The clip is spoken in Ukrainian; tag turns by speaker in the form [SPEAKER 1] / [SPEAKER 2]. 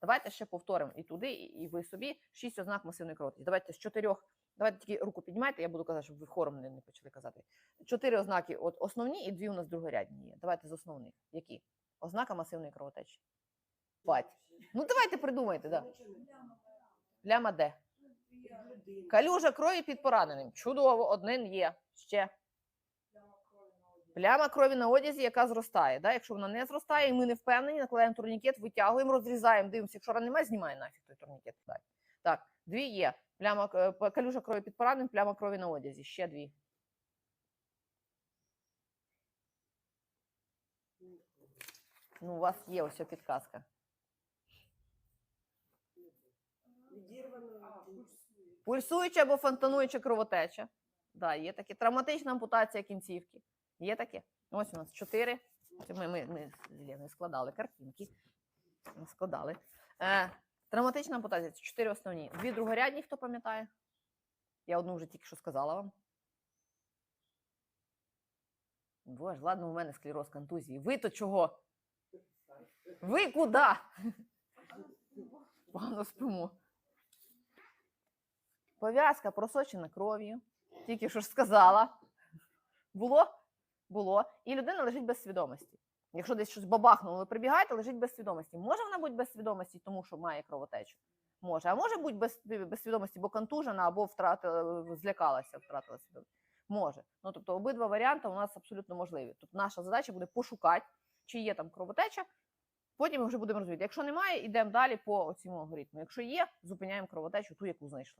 [SPEAKER 1] Давайте ще повторимо і туди, і ви собі шість ознак масивної кровотечі. Давайте з чотирьох. Давайте тільки руку піднімайте, я буду казати, щоб ви хором не, не почали казати. Чотири ознаки от основні і дві у нас другорядні є. Давайте з основних. Які? Ознака масивної кровотечі. Бать. Ну давайте придумайте, да. Пляма де? Калюжа крові під пораненим. Чудово, один є. Ще. Пляма крові на одязі, яка зростає. Да? Якщо вона не зростає, і ми не впевнені, накладаємо турнікет, витягуємо, розрізаємо, дивимося, якщо ран немає, знімає нафіг той турнікет. Так, так дві є. Пляма, е, калюжа крові під пораненим, пляма крові на одязі. Ще дві. Ну, у вас є ось ця підказка. Пульсуюча або фонтануюча кровотеча. Да, є таке. Травматична ампутація кінцівки. Є таке. Ось у нас чотири. Ми, ми, ми Леною складали картинки. Ми складали. Е, травматична ампутація це чотири основні. Дві другорядні, хто пам'ятає? Я одну вже тільки що сказала вам. Боже, ладно, у мене склероз контузії. Ви то чого? Ви куди? Погано спимо. Пов'язка просочена кров'ю. Тільки що ж сказала. Було? Було. І людина лежить без свідомості. Якщо десь щось бабахнуло, ви прибігаєте, лежить без свідомості. Може вона бути без свідомості, тому що має кровотечу? Може. А може бути без, без свідомості, бо контужена або втратила, злякалася, втратила свідомість. Може. Ну тобто обидва варіанти у нас абсолютно можливі. Тобто наша задача буде пошукати, чи є там кровотеча. Потім ми вже будемо розуміти. Якщо немає, йдемо далі по цьому алгоритму. Якщо є, зупиняємо кровотечу, ту, яку знайшли.